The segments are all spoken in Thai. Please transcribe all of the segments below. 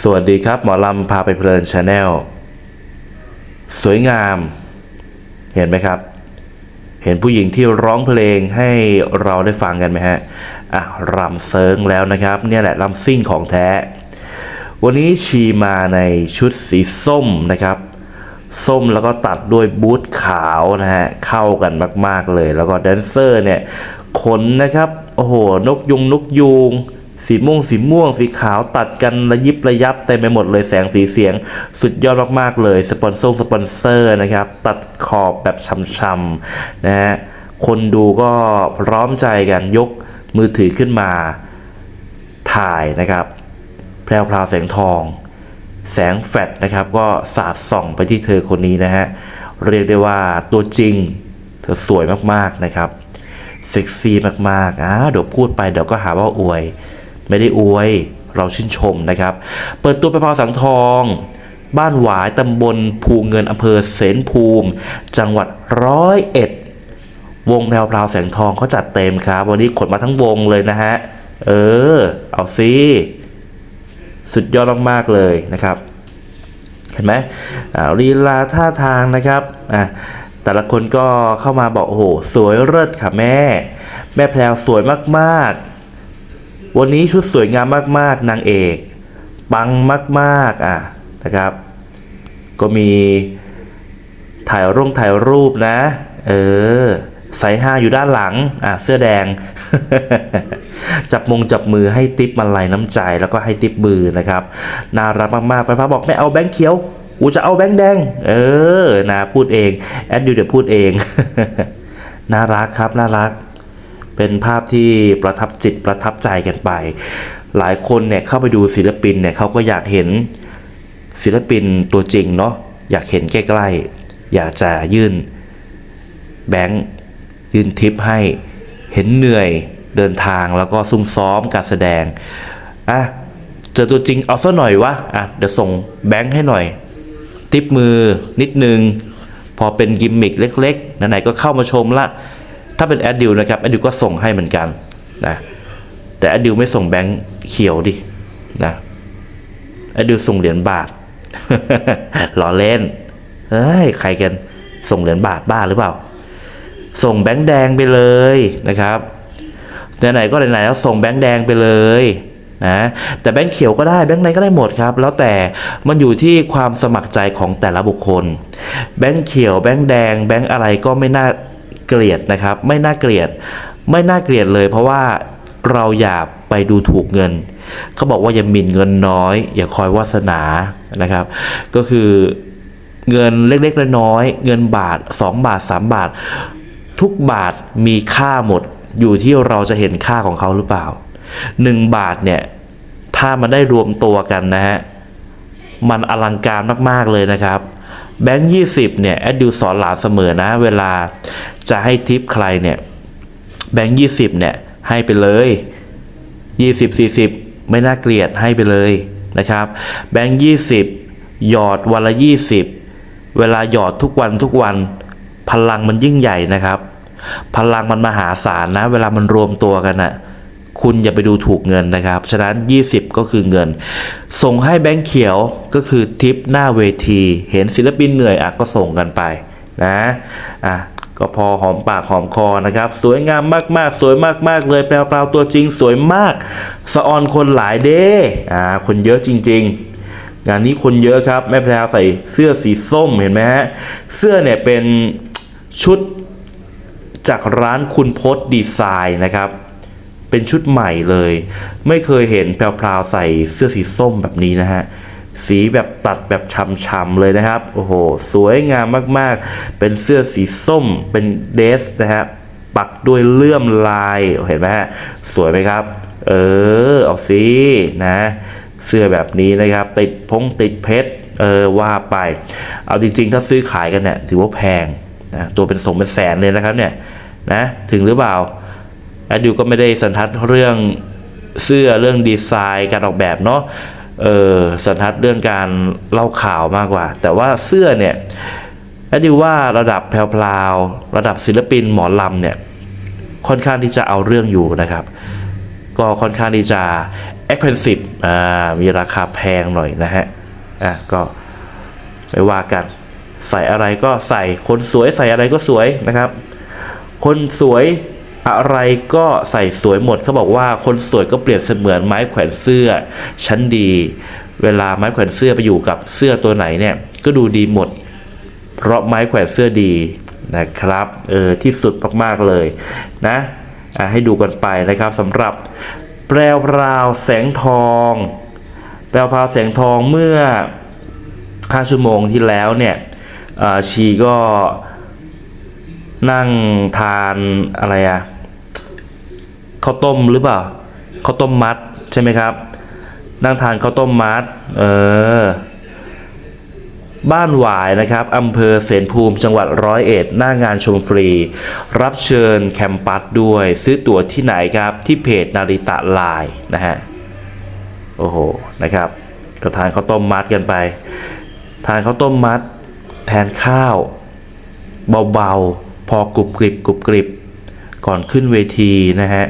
สวัสดีครับ หมอลำพาไปเพลินชาแนลสวยงาม เห็นไหมครับ เห็นผู้หญิงที่ร้องเพลงให้เราได้ฟังกันไหมฮะอะรำเซิงแล้วนะครับ เนี่ยแหละรำซิ่งของแท้ วันนี้ชีมาในชุดสีส้มนะครับ ส้มแล้วก็ตัดด้วยบูทขาวนะฮะ เข้ากันมาก ๆ เลย แล้วก็แดนเซอร์เนี่ยขนนะครับ โอ้โห นกยุงนกยูง สีม่วงสีม่วงสีขาวตัดกันระยิบระยับเต็มไปหมดเลยแสงสีเสียง สุดยอดมากๆเลยสปอนเซอร์สปอนเซอร์นะครับ ตัดขอบแบบช่ำๆนะฮะคนดูก็พร้อมใจกันยกมือถือขึ้นมาถ่ายนะครับ แพรวพราวแสงทอง แสงแฟลชนะครับ ก็สาดส่องไปที่เธอคนนี้นะฮะเรียกได้ว่าตัวจริง เธอสวยมากๆนะครับเซ็กซี่มากๆอ่าเดี๋ยวพูดไปเดี๋ยวก็หาว่าอวย ไม่ได้อวย เราชื่นชมนะครับ เปิดตัวไปพาวสังทอง บ้านหวายตำบลภูเงินอำเภอเสนภูมิ จังหวัดร้อยเอ็ดวงแพรวพราวแสงทองเขาจัดเต็มครับ วันนี้ขนมาทั้งวงเลยนะฮะ เออ เอาสิสุดยอดมากๆเลยนะครับ เห็นไหมอาลีลาท่าทางนะครับอะแต่ละคนก็เข้ามาบอกโอ้โห สวยเลิศค่ะแม่ แม่แพรวสวยมากๆ วันนี้ชุดสวยงามมากๆ นางเอกปังมากๆอะนะครับ ก็มีถ่ายร่งถ่ายรูปนะ เออใส่ห้าอยู่ด้านหลัง อะ เสื้อแดง จับมงจับมือให้ติปมันลายน้ำใจแล้วก็ให้ติปมือนะครับ น่ารักมากๆไปพาบอกไม่เอาแบงค์เขียว กูจะเอาแบงค์แดง เออ นะ พูดเอง แอดดิวเดี๋ยวพูดเอง น่ารักครับ น่ารัก เป็นภาพที่ประทับจิตประทับใจกันไป หลายคนเนี่ยเข้าไปดูศิลปินเนี่ยเขาก็อยากเห็นศิลปินตัวจริงเนาะอยากเห็นใกล้ๆ อยากจะยื่นแบงค์ยื่นทิปให้เห็นเหนื่อยเดินทางแล้วก็ซุ่มซ้อมการแสดงอะเจอตัวจริงเอาซะหน่อยวะอะเดี๋ยวส่งแบงค์ให้หน่อย ทิปมือนิดนึง พอเป็นกิมมิกเล็กๆไหนๆก็เข้ามาชมละ ถ้าเป็นแอดดิวนะครับแอดดิวก็ส่งให้เหมือนกันนะแต่แอดดิวไม่ส่งแบงค์เขียวดินะแอดดิวส่งเหรียญบาทหล้อเล่นเฮ้ยใครกันส่งเหรียญบาทบ้าหรือเปล่า ส่งแบงค์แดงไปเลยนะครับไหนๆก็ไหนๆแล้วส่งแบงค์แดงไปเลยนะแต่แบงค์เขียวก็ได้แบงค์ไหนก็ได้หมดครับ แล้วแต่มันอยู่ที่ความสมัครใจของแต่ละบุคคล แบงค์เขียวแบงค์แดง แบงค์อะไรก็ไม่น่า เกลียดนะครับ ไม่น่าเกลียด ไม่น่าเกลียดเลย เพราะว่าเราอย่าไปดูถูกเงิน เขาบอกว่าอย่าหมิ่นเงินน้อย อย่าคอยวาสนานะครับ ก็คือเงินเล็กๆน้อยๆเงินบาท 2 บาท 3 บาท ทุกบาทมีค่าหมดอยู่ที่เราจะเห็นค่าของเขาหรือเปล่า 1 บาทเนี่ย ถ้ามันได้รวมตัวกันนะฮะ มันอลังการมากๆเลยนะครับ แบงค์ยี่สิบเนี่ยแอดดิวสอนหลานเสมอนะ เวลาจะให้ทิปใครเนี่ยแบงค์ยี่สิบเนี่ยให้ไปเลยยี่สิบสี่สิบไม่น่าเกลียดให้ไปเลยนะครับ แบงค์ยี่สิบหยอดวันละยี่สิบเวลาหยอดทุกวันทุกวันพลังมันยิ่งใหญ่นะครับ พลังมันมหาศาลนะ เวลามันรวมตัวกันนะ่ะ คุณอย่าไปดูถูกเงินนะครับ ฉะนั้น 20 ก็คือเงิน ส่งให้แบงค์เขียวก็คือทิปหน้าเวที เห็นศิลปินเหนื่อยอะก็ส่งกันไปนะอะก็พอหอมปากหอมคอนะครับ สวยงามมากๆ สวยมากๆ เลยแปลวๆตัวจริงสวยมาก สะออนคนหลายเด้อ่าคนเยอะจริง ๆ งานนี้คนเยอะครับแม่แพรวใส่เสื้อสีส้มเห็นไหมฮะเสื้อเนี่ยเป็นชุดจากร้านคุณพศดีไซน์นะครับ เป็นชุดใหม่เลย ไม่เคยเห็นแพรวๆใส่เสื้อสีส้มแบบนี้นะฮะสีแบบตัดแบบช่ำๆเลยนะครับ โอ้โห สวยงามมากๆ เป็นเสื้อสีส้ม เป็นเดสนะฮะ ปักด้วยเลื่อมลาย เห็นไหมฮะ สวยไหมครับ เออ เอาสินะ เสื้อแบบนี้นะครับ ติดพงติดเพชร เออ ว่าไป เอาจริงๆ ถ้าซื้อขายกันเนี่ย ถือว่าแพงนะ ตัวเป็นสงเป็นแสนเลยนะครับเนี่ย นะ ถึงหรือเปล่า แอดดิวก็ไม่ได้สันทัดเรื่องเสื้อเรื่องดีไซน์การออกแบบเนาะเออสันทัดเรื่องการเล่าข่าวมากกว่า แต่ว่าเสื้อเนี่ยแอดดิวว่าระดับแพรวๆระดับศิลปินหมอลำเนี่ยค่อนข้างที่จะเอาเรื่องอยู่นะครับ ก็ค่อนข้างที่จะ expensive อ่ามีราคาแพงหน่อยนะฮะอะก็ไม่ว่ากัน ใส่อะไรก็ใส่คนสวยใส่อะไรก็สวยนะครับ คนสวย อะไรก็ใส่สวยหมดเขาบอกว่าคนสวยก็เปรียบเสมือนไม้แขวนเสื้อ ชั้นดี เวลาไม้แขวนเสื้อไปอยู่กับเสื้อตัวไหนเนี่ยก็ดูดีหมด เพราะไม้แขวนเสื้อดีนะครับเออที่สุดมากๆเลยนะให้ดูกันไปนะครับสำหรับแปลวพราวแสงทอง แปลวพราวแสงทองเมื่อ5ชั่วโมงที่แล้วเนี่ยชีก็นั่งทานอะไรอะ ข้าวต้มหรือเปล่าข้าวต้มมัดใช่ไหมครับ นั่งทานข้าวต้มมัดเออบ้านหวายนะครับอำเภอเสนภูมิจังหวัดร้อยเอ็ดหน้างานชมฟรี รับเชิญแคมปัสด้วย ซื้อตั๋วที่ไหนครับที่เพจนาริตะไลน์นะฮะโอ้โหนะครับก็ทานข้าวต้มมัดกันไป ทานข้าวต้มมัด แทนข้าว เบาๆ พอกรุบกริบกรุบกริบ ก่อนขึ้นเวทีนะฮะ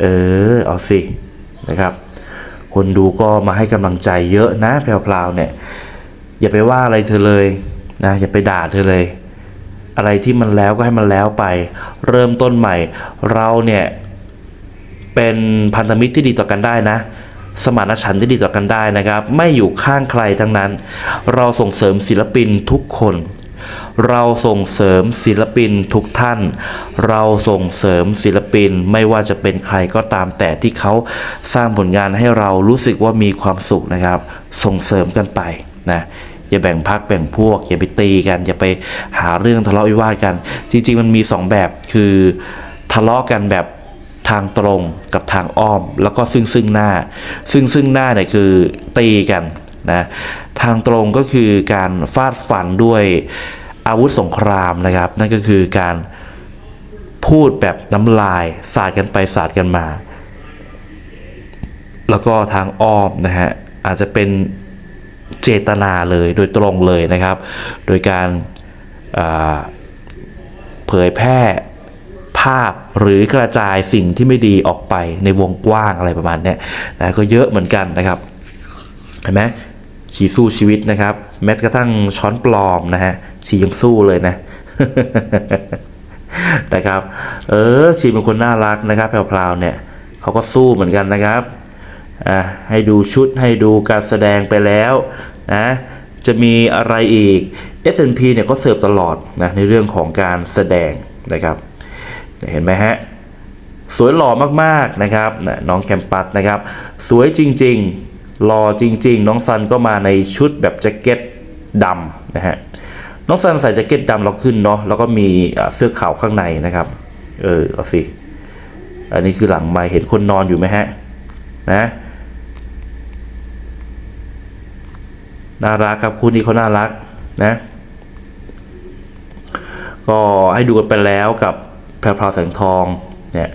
เออ เอาสิ นะครับ คนดูก็มาให้กำลังใจเยอะนะแพรวๆเนี่ย อย่าไปว่าอะไรเธอเลยนะ อย่าไปด่าเธอเลย อะไรที่มันแล้วก็ให้มันแล้วไป เริ่มต้นใหม่ เราเนี่ย เป็นพันธมิตรที่ดีต่อกันได้นะสมานฉันท์ที่ดีต่อกันได้นะครับ ไม่อยู่ข้างใครทั้งนั้น เราส่งเสริมศิลปินทุกคน เราส่งเสริมศิลปินทุกท่าน เราส่งเสริมศิลปินไม่ว่าจะเป็นใครก็ตามแต่ที่เขาสร้างผลงานให้เรารู้สึกว่ามีความสุขนะครับ ส่งเสริมกันไปนะอย่าแบ่งพักแบ่งพวก อย่าไปตีกัน อย่าไปหาเรื่องทะเลาะวิวาทกัน จริง ๆ มันมีสองแบบคือทะเลาะกันแบบทางตรงกับทางอ้อม แล้วก็ซึ่งซึ่งหน้า ซึ่งซึ่งหน้าเนี่ยคือตีกันนะ ทางตรงก็คือการฟาดฟันด้วยอาวุธสงครามนะครับ นั่นก็คือการพูดแบบน้ำลายสาดกันไปสาดกันมา แล้วก็ทางอ้อมนะฮะอาจจะเป็นเจตนาเลยโดยตรงเลยนะครับ โดยการเผยแพร่ภาพหรือกระจายสิ่งที่ไม่ดีออกไปในวงกว้างอะไรประมาณนี้นะก็เยอะเหมือนกันนะครับ เห็นไหม ชีสู้ชีวิตนะครับ แม้กระทั่งช้อนปลอมนะฮะชียังสู้เลยนะนะครับ เออชีเป็นคนน่ารักนะครับแพรวๆเนี่ยเขาก็สู้เหมือนกันนะครับอะให้ดูชุดให้ดูการแสดงไปแล้วนะจะมีอะไรอีก S&P เนี่ยก็เสิร์ฟตลอดนะในเรื่องของการแสดงนะครับเห็นไหมฮะสวยหล่อมากๆนะครับนะน้องแคมปัสนะครับ สวยจริง ๆ หล่อจริง ๆ น้องซันก็มาในชุดแบบแจ็คเก็ตดำนะฮะน้องซันใส่แจ็คเก็ตดำเราขึ้นเนาะแล้วก็มีเสื้อขาวข้างในนะครับ เออเอาสิอันนี้คือหลังไม้เห็นคนนอนอยู่ไหมฮะนะน่ารักครับคู่นี้เขาน่ารักนะ ก็ให้ดูกันไปแล้วกับแพรพราวแสงทองเนี่ย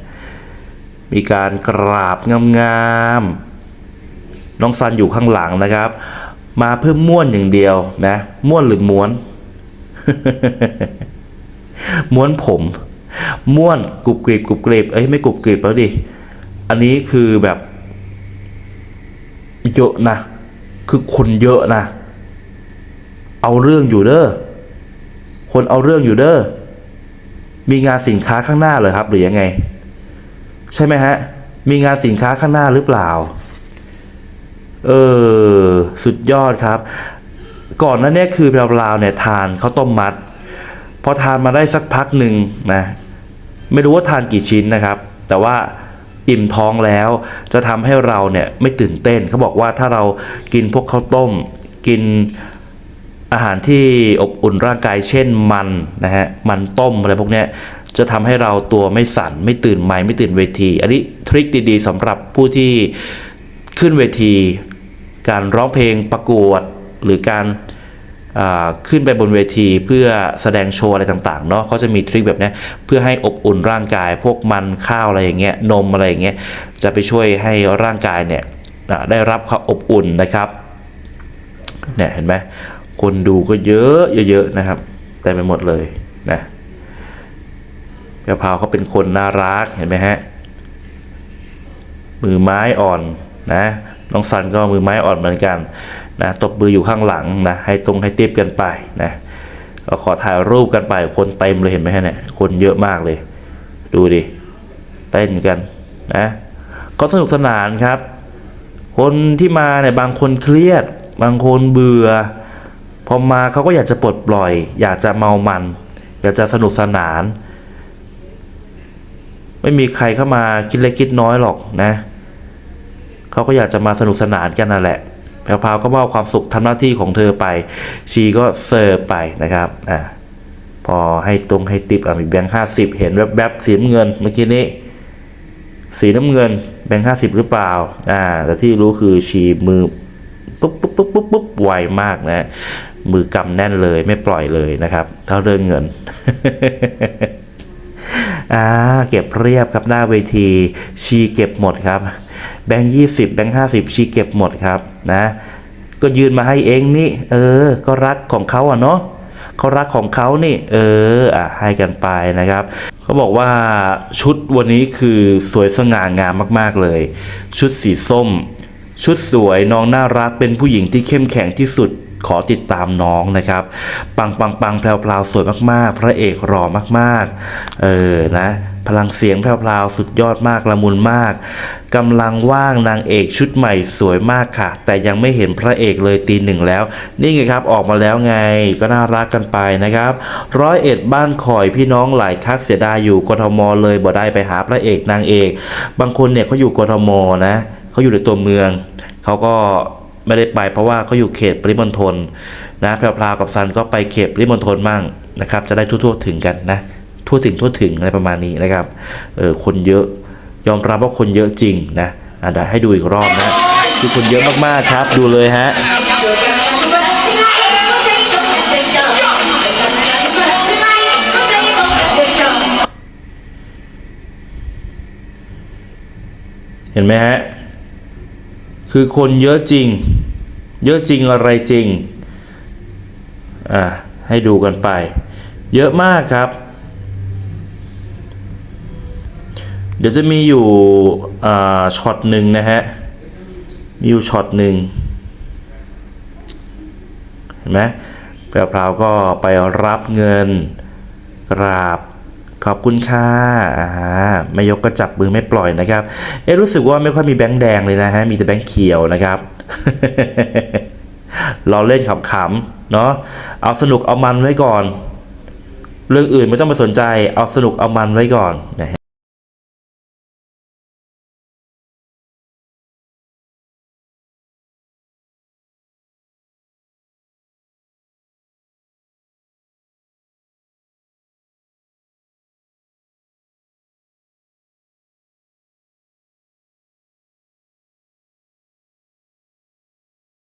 มีการกราบงามๆ น้องซันอยู่ข้างหลังนะครับ มาเพื่อม้วนอย่างเดียวนะม้วนหรือม้วน ม้วนผมม้วนกรุบกริบกรุบกริบเอ้ยไม่กรุบกริบแล้วดิอันนี้คือแบบเยอะนะ คือคนเยอะนะ เอาเรื่องอยู่เด้อ คนเอาเรื่องอยู่เด้อ มีงานสินค้าข้างหน้าเหรอครับ หรือยังไง ใช่ไหมฮะ มีงานสินค้าข้างหน้าหรือเปล่า เออ สุดยอดครับ ก่อนนั้นเนี่ยคือเราวเนี่ยทานข้าวต้มมัด พอทานมาได้สักพักหนึ่งนะ ไม่รู้ว่าทานกี่ชิ้นนะครับ แต่ว่าอิ่มท้องแล้ว จะทำให้เราเนี่ยไม่ตื่นเต้นเขาบอกว่าถ้าเรากินพวกข้าวต้ม กินอาหารที่อบอุ่นร่างกายเช่นมันนะฮะมันต้มอะไรพวกเนี้ยจะทำให้เราตัวไม่สั่นไม่ตื่นไม้ไม่ตื่นเวที อันนี้ทริคดีๆสำหรับผู้ที่ขึ้นเวที การร้องเพลงประกวด หรือการขึ้นไปบนเวทีเพื่อแสดงโชว์อะไรต่างๆเนาะเขาจะมีทริคแบบนี้เพื่อให้อบอุ่นร่างกาย พวกมันข้าวอะไรอย่างเงี้ยนมอะไรอย่างเงี้ยจะไปช่วยให้ร่างกายเนี่ยได้รับความอบอุ่นนะครับเนี่ยเห็นไหมคนดูก็เยอะเยอะๆนะครับเต็มไปหมดเลยนะกระเพราเขาเป็นคนน่ารักเห็นไหมฮะมือไม้อ่อน นะน้องสันก็มือไม้อ่อนเหมือนกันนะตบมืออยู่ข้างหลังนะให้ตรงให้ติบกันไปนะก็ขอถ่ายรูปกันไปคนเต็มเลยเห็นไหมฮะเนี่ยคนเยอะมากเลย ดูดิเต้นกันนะก็สนุกสนานครับ คนที่มาเนี่ยบางคนเครียด บางคนเบื่อพอมาเขาก็อยากจะปลดปล่อย อยากจะเมามัน อยากจะสนุกสนาน ไม่มีใครเข้ามาคิดเล็กคิดน้อยหรอกนะ เขาก็อยากจะมาสนุกสนานกันนั่นแหละแพรวๆก็มอบความสุขทำหน้าที่ของเธอไป ชีก็เสิร์ฟไปนะครับอ่าพอให้ตรงให้ติปอะมีแบงค์ห้าสิบเห็นแวบๆสีน้ำเงินเมื่อกี้นี้ สีน้ำเงินแบงค์ห้าสิบหรือเปล่าอ่าแต่ที่รู้คือชีมือปุ๊บปุ๊บปุ๊บปุ๊บปุ๊บไวมากนะ มือกำแน่นเลยไม่ปล่อยเลยนะครับถ้าเรื่องเงิน อ่าเก็บเรียบครับหน้าเวทีชีเก็บหมดครับ แบงค์ยี่สิบแบงค์ห้าสิบชีเก็บหมดครับนะก็ยืนมาให้เองนี่ เออ ก็รักของเขาอะเนาะเขารักของเขานี่ เอออะให้กันไปนะครับเขาบอกว่าชุดวันนี้คือสวยสง่างามมากๆเลย ชุดสีส้ม ชุดสวยน้องน่ารักเป็นผู้หญิงที่เข้มแข็งที่สุด ขอติดตามน้องนะครับ ปังปังปังแพรวพราวสวยมากๆ พระเอกหล่อมากๆ เออนะพลังเสียงแพรวพราวสุดยอดมากละมุนมากกำลังว่างนางเอกชุดใหม่สวยมากค่ะ แต่ยังไม่เห็นพระเอกเลยตีหนึ่งแล้ว นี่ไงครับออกมาแล้วไงก็น่ารักกันไปนะครับร้อยเอ็ดบ้านคอยพี่น้องหลายคักเสียดายอยู่กทมเลยบ่ได้ไปหาพระเอกนางเอก บางคนเนี่ยเขาอยู่กทมนะเขาอยู่ในตัวเมืองเขาก็ ไม่ได้ไปเพราะว่าเขาอยู่เขตปริมณฑลนะแพรวๆกับซันก็ไปเขตปริมณฑลมั่งนะครับ จะได้ทั่วๆถึงกันนะทั่วถึงทั่วถึงอะไรประมาณนี้นะครับเออคนเยอะยอมรับว่าคนเยอะจริงนะอะเดี๋ยวให้ดูอีกรอบนะคือคนเยอะมากๆครับ ดูเลยฮะเห็นไหมฮะ คือคนเยอะจริง เยอะจริงอะไรจริง อ่าให้ดูกันไป เยอะมากครับ เดี๋ยวจะมีอยู่อ่าช็อตหนึ่งนะฮะ มีอยู่ช็อตหนึ่งเห็นไหมแพรวๆก็ไปรับเงินกราบ ขอบคุณค่ะอ่าไม่ยกก็จับมือไม่ปล่อยนะครับ เอ๊ะรู้สึกว่าไม่ค่อยมีแบงค์แดงเลยนะฮะ มีแต่แบงค์เขียวนะครับเราเล่นขำๆเนาะเอาสนุกเอามันไว้ก่อน เรื่องอื่นไม่ต้องไปสนใจ เอาสนุกเอามันไว้ก่อนนะฮะ